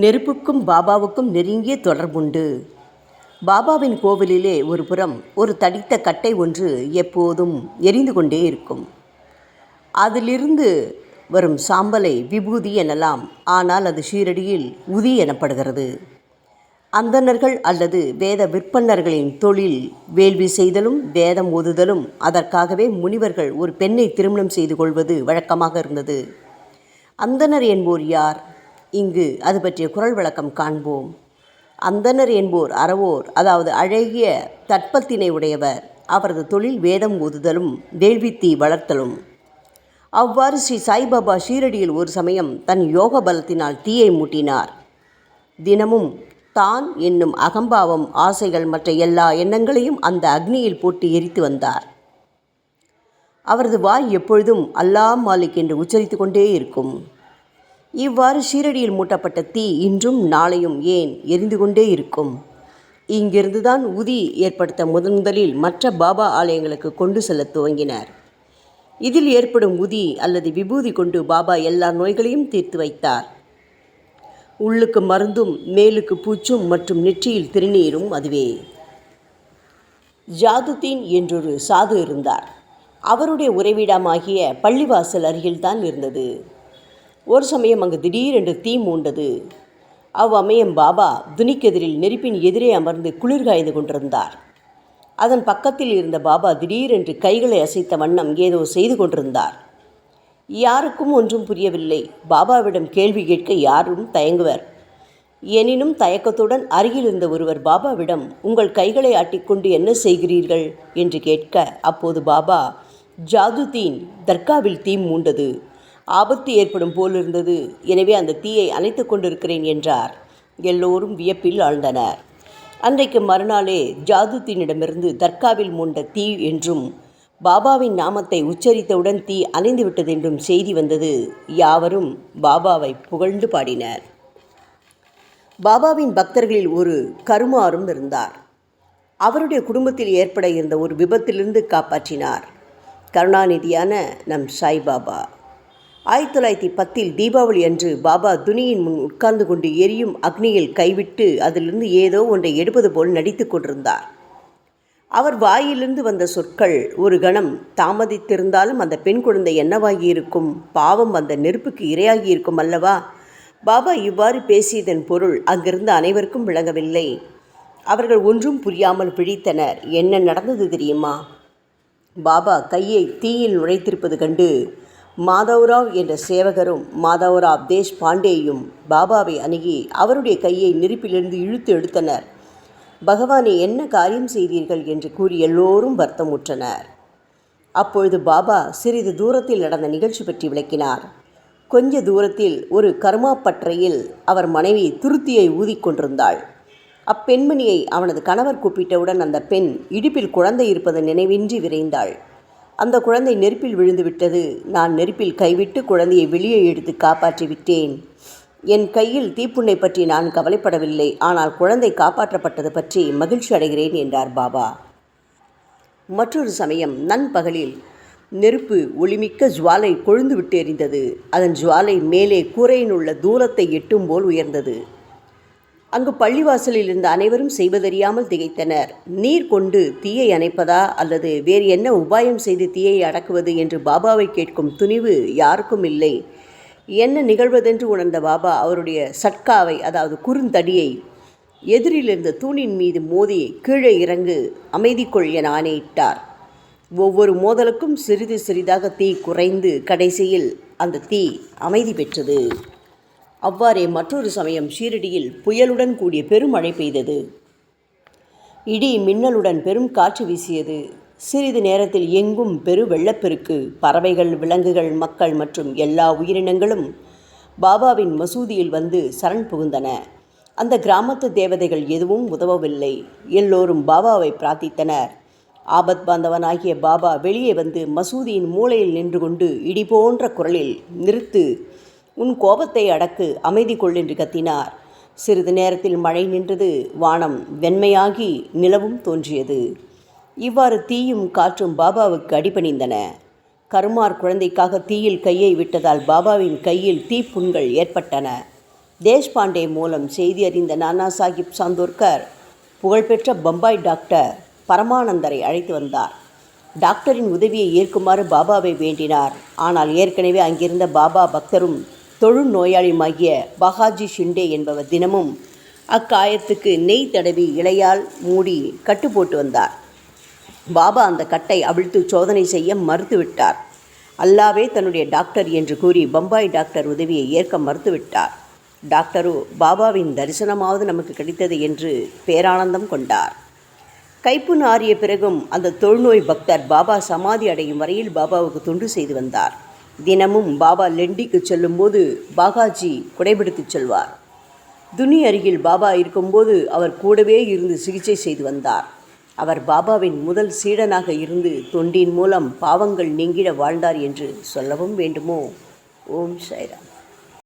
நெருப்புக்கும் பாபாவுக்கும் நெருங்கிய தொடர்புண்டு. பாபாவின் கோவிலிலே ஒரு புறம் ஒரு தடித்த கட்டை ஒன்று எப்போதும் எரிந்து கொண்டே இருக்கும். அதிலிருந்து வரும் சாம்பலை விபூதி எனலாம் ஆனால் அது ஷீரடியில் உதி எனப்படுகிறது. அந்தணர்கள் அல்லது வேத விற்பன்னர்களின் தொழில் வேள்வி செய்தலும் வேதம் ஓதுதலும் அதற்காகவே முனிவர்கள் ஒரு பெண்ணை திருமணம் செய்து கொள்வது வழக்கமாக இருந்தது. அந்தணர் என்போர் யார்? இங்கு அது பற்றிய குரல் விளக்கம் காண்போம். அந்தனர் என்போர் அறவோர் அதாவது அழகிய தட்பத்தினை உடையவர். அவரது தொழில் வேதம் ஓதுதலும் வேள்வித்தி வளர்த்தலும். அவ்வாறு ஸ்ரீ சாய்பாபா ஷீரடியில் ஒரு சமயம் தன் யோக பலத்தினால் தீயை மூட்டினார். தினமும் தான் என்னும் அகம்பாவம் ஆசைகள் மற்ற எல்லா எண்ணங்களையும் அந்த அக்னியில் போட்டு எரித்து வந்தார். அவரது வாய் எப்பொழுதும் அல்லாஹ் மாலிக் என்று உச்சரித்து கொண்டே இருக்கும். இவ்வாறு ஷீரடியில் மூட்டப்பட்ட தீ இன்றும் நாளையும் ஏன் எரிந்து கொண்டே இருக்கும்? இங்கிருந்துதான் உதி ஏற்படுத்த முதன் முதலில் மற்ற பாபா ஆலயங்களுக்கு கொண்டு செல்ல துவங்கினர். இதில் ஏற்படும் உதி அல்லது விபூதி கொண்டு பாபா எல்லா நோய்களையும் தீர்த்து வைத்தார். உள்ளுக்கு மருந்தும் மேலுக்கு பூச்சும் மற்றும் நெற்றியில் திருநீரும் அதுவே. ஜாதுதீன் என்றொரு சாது இருந்தார். அவருடைய உறைவிடமாகிய பள்ளிவாசல் அருகில்தான் இருந்தது. ஒரு சமயம் அங்கு திடீரென்று தீ மூண்டது. அவ்வமயம் பாபா துணிக்கெதிரில் நெருப்பின் எதிரே அமர்ந்து குளிர் காய்ந்து கொண்டிருந்தார். அதன் பக்கத்தில் இருந்த பாபா திடீரென்று கைகளை அசைத்த வண்ணம் ஏதோ செய்து கொண்டிருந்தார். யாருக்கும் ஒன்றும் புரியவில்லை. பாபாவிடம் கேள்வி கேட்க யாரும் தயங்குவர். எனினும் தயக்கத்துடன் அருகில் இருந்த ஒருவர் பாபாவிடம் உங்கள் கைகளை ஆட்டிக்கொண்டு என்ன செய்கிறீர்கள்? என்று கேட்க அப்போது பாபா ஜாதுதீன் தர்காவில் தீ மூண்டது. ஆபத்து ஏற்படும் போலிருந்தது எனவே அந்த தீயை அணைத்து கொண்டிருக்கிறேன் என்றார். எல்லோரும் வியப்பில் ஆழ்ந்தனர். அன்றைக்கு மறுநாளே ஜாதுத்தினிடமிருந்து தர்காவில் மூண்ட தீ என்றும் பாபாவின் நாமத்தை உச்சரித்தவுடன் தீ அணைந்து விட்டது என்றும் செய்தி வந்தது. யாவரும் பாபாவை புகழ்ந்து பாடினர். பாபாவின் பக்தர்களில் ஒரு கருமாரும் இருந்தார். அவருடைய குடும்பத்தில் ஏற்பட இருந்த ஒரு விபத்திலிருந்து காப்பாற்றினார். கருணாநிதியான நம் சாய்பாபா. ஆயிரத்தி தொள்ளாயிரத்தி பத்தில் தீபாவளி அன்று பாபா துணியின் முன் உட்கார்ந்து கொண்டு எரியும் அக்னியில் கைவிட்டு அதிலிருந்து ஏதோ ஒன்றை எடுப்பது போல் நடித்து கொண்டிருந்தார். அவர் வாயிலிருந்து வந்த சொற்கள் ஒரு கணம் தாமதித்திருந்தாலும் அந்த பெண் குழந்தை என்னவாகி இருக்கும் பாவம் அந்த நெருப்புக்கு இரையாகி இருக்கும் அல்லவா? பாபா இவ்வாறு பேசியதன் பொருள் அங்கிருந்த அனைவருக்கும் விளங்கவில்லை. அவர்கள் ஒன்றும் புரியாமல் பிழித்தனர் என்ன நடந்தது தெரியுமா? பாபா கையை தீயில் நுழைத்திருப்பது கண்டு மாதவராவ் என்ற சேவகரும் மாதவராவ் தேஷ் பாண்டேயும் பாபாவை அணுகி அவருடைய கையை நெருப்பிலிருந்து இழுத்து எடுத்தனர். பகவானே என்ன காரியம் செய்தீர்கள் என்று கூறி எல்லோரும் வருத்தமுற்றனர். அப்பொழுது பாபா சிறிது தூரத்தில் நடந்த நிகழ்ச்சி பற்றி விளக்கினார். கொஞ்ச தூரத்தில் ஒரு கர்மாப்பற்றையில் அவர் மனைவி துருத்தியை ஊதிக்கொண்டிருந்தாள் அப்பெண்மணியை அவனது கணவர் கூப்பிட்டவுடன் அந்த பெண் இடுப்பில் குழந்தை இருப்பது நினைவின்றி விரைந்தாள். அந்த குழந்தை நெருப்பில் விழுந்து விட்டது. நான் நெருப்பில் கைவிட்டு குழந்தையை வெளியே எடுத்து காப்பாற்றி விட்டேன். என் கையில் தீப்புண்ணை பற்றி நான் கவலைப்படவில்லை. ஆனால் குழந்தை காப்பாற்றப்பட்டது பற்றி மகிழ்ச்சி அடைகிறேன் என்றார் பாபா. மற்றொரு சமயம் நண்பகலில் நெருப்பு ஒளிமிக்க ஜுவாலை கொழுந்து விட்டு எறிந்தது அதன் ஜுவாலை மேலே கூரையின் உள்ள தூரத்தை எட்டும் போல் உயர்ந்தது. அங்கு பள்ளிவாசலில் இருந்த அனைவரும் செய்வதறியாமல் திகைத்தனர். நீர் கொண்டு தீயை அணைப்பதா அல்லது வேறு என்ன உபாயம் செய்து தீயை அடக்குவது என்று பாபாவை கேட்கும் துணிவு யாருக்கும் இல்லை. என்ன நிகழ்வதென்று உணர்ந்த பாபா அவருடைய சட்காவை அதாவது குறுந்தடியை எதிரில் இருந்த தூணின் மீது மோதி கீழே இறங்கு அமைதி கொள் என ஆணையிட்டார். ஒவ்வொரு மோதலுக்கும் சிறிது சிறிதாக தீ குறைந்து கடைசியில் அந்த தீ அமைதி பெற்றது. அவ்வாறே மற்றொரு சமயம் ஷீரடியில் புயலுடன் கூடிய பெருமழை பெய்தது. இடி மின்னலுடன் பெரும் காற்று வீசியது. சிறிது நேரத்தில் எங்கும் பெரு வெள்ளப்பெருக்கு பறவைகள் விலங்குகள் மக்கள் மற்றும் எல்லா உயிரினங்களும் பாபாவின் மசூதியில் வந்து சரண் புகுந்தன. அந்த கிராமத்து தேவதைகள் எதுவும் உதவவில்லை. எல்லோரும் பாபாவை பிரார்த்தித்தனர். ஆபத் பாந்தவனாகிய பாபா வெளியே வந்து மசூதியின் மூலையில் நின்று கொண்டு இடி போன்ற குரலில் நிறுத்து உன் கோபத்தை அடக்கு அமைதி கொள் என்று கத்தினார். சிறிது நேரத்தில் மழை நின்றது வானம் வெண்மையாகி நிலவும் தோன்றியது. இவ்வாறு தீயும் காற்றும் பாபாவுக்கு அடிபணிந்தன. கருமார் குழந்தைக்காக தீயில் கையை விட்டதால் பாபாவின் கையில் தீப்புண்கள் ஏற்பட்டன. தேஷ்பாண்டே மூலம் செய்தி அறிந்த நானா சாஹிப் சாந்தோர்கர் புகழ்பெற்ற பம்பாய் டாக்டர் பரமானந்தரை அழைத்து வந்தார். டாக்டரின் உதவியை ஏற்குமாறு பாபாவை வேண்டினார். ஆனால் ஏற்கனவே அங்கிருந்த பாபா பக்தரும் தொழு நோயாளியுமாகிய பகாஜி ஷிண்டே என்பவர் தினமும் அக்காயத்துக்கு நெய் தடவி இலையால் மூடி கட்டு போட்டு வந்தார். பாபா அந்த கட்டை அவிழ்த்து சோதனை செய்ய மறுத்துவிட்டார். அல்லாவே தன்னுடைய டாக்டர் என்று கூறி பம்பாய் டாக்டர் உதவியை ஏற்க மறுத்துவிட்டார். டாக்டரோ பாபாவின் தரிசனமாவது நமக்கு கிடைத்தது என்று பேரானந்தம் கொண்டார். கைப்பு ஆறிய பிறகும் அந்த தொழுநோய் பக்தர் பாபா சமாதி அடையும் வரையில் பாபாவுக்கு தொண்டு செய்து வந்தார். தினமும் பாபா லெண்டிக்கு செல்லும்போது பாகாஜி குடைபிடித்துச் செல்வார். துனி அருகில் பாபா இருக்கும்போது அவர் கூடவே இருந்து சிகிச்சை செய்து வந்தார். அவர் பாபாவின் முதல் சீடனாக இருந்து தொண்டின் மூலம் பாவங்கள் நீங்கிட வாழ்ந்தார் என்று சொல்லவும் வேண்டுமோ? ஓம் சாய்ராம்.